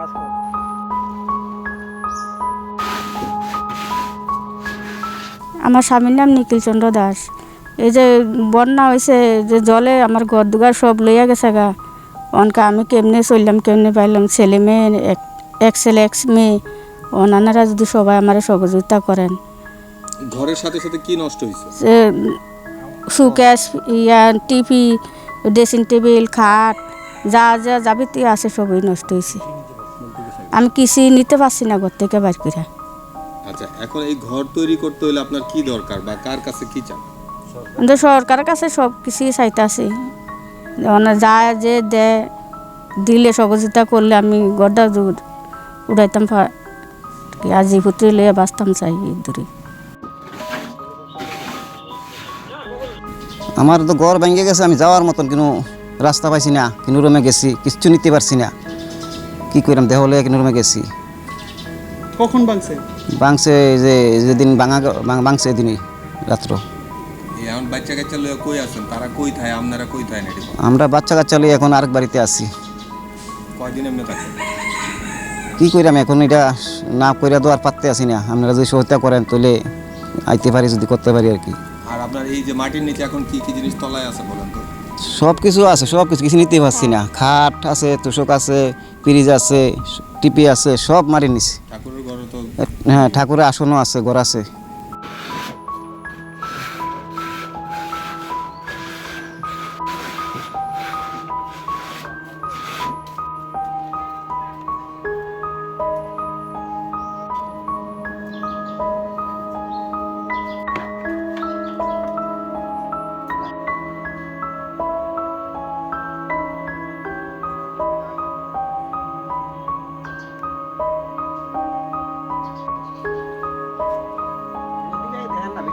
কাজ করে। আমার স্বামীর নাম নিখিল চন্দ্র দাস। এই যে বন্যা হয়েছে যে জলে আমার ঘর দুয়ার সব লইয়া গেছে গা। অনকা আমি কেমনে চললাম কেমনে পাইলাম? ছেলে মেয়ে এক- ছেলে এক মেয়ে। অনানারা যদি সবাই আমার সহযোগিতা করেন। ঘরের সাথে সাথে কি নষ্ট হয়েছে যে সুকেশ ইয়া টিভি ড্রেসিং টেবিল খাট যা যা যাবতীয় আছে সবই নষ্ট হয়েছে আমি কিছু নিতে পারছি না ঘর থেকে বাইর করে আচ্ছা এখন এই ঘর তৈরি করতে হলে আপনার কি দরকার বা কার কাছে কি চান? কিন্তু সরকারের কাছে সব কিছুই চাইতাছি মানে যা যে দেয় দিলে সহযোগিতা করলে আমি গড্ডা দূর- উড়াইতাম আজি পুত্রি লইয়া বাঁচতাম চাই দূরে। আমার তো ঘর ভেঙে গেছে আমি যাওয়ার মতন কোনো রাস্তা পাইছি না কিন্তু রুমে গেছি কিচ্ছু নিতে পারছি না। কি করলাম দেহ হলে কোনো রুমে গেছি? কখন ভাঙছে? বাংছে যে যেদিন ভাঙা ভাঙ- ভাঙছে এদিনই রাত্র। এখন বাচ্চা কাচ্চা লয়ে কই আছেন? তারা কই থাকে আপনারা কই থাকে না আমরা বাচ্চা কাচ্চা লিয়ে এখন আরেক বাড়িতে আছি। কয়দিন এমনি কি কইরাম এখন এটা না কইরা তো আর পারতে আসি না। আপনারা যদি সহায়তা করেন তাহলে আইতে পারি যদি করতে পারি আর কি। আর আপনার এই যে মাটির নিচে এখন কি কি জিনিস তলায় আছে বলেন তো? সব কিছু আছে সব কিছু কিছু নিতে পারছি না। খাট আছে তোষক আছে ফ্রিজ আছে টিপি আছে সব মারি নিছি। ঠাকুরের ঘরে হ্যাঁ ঠাকুরের আসনও আছে ঘর আছে।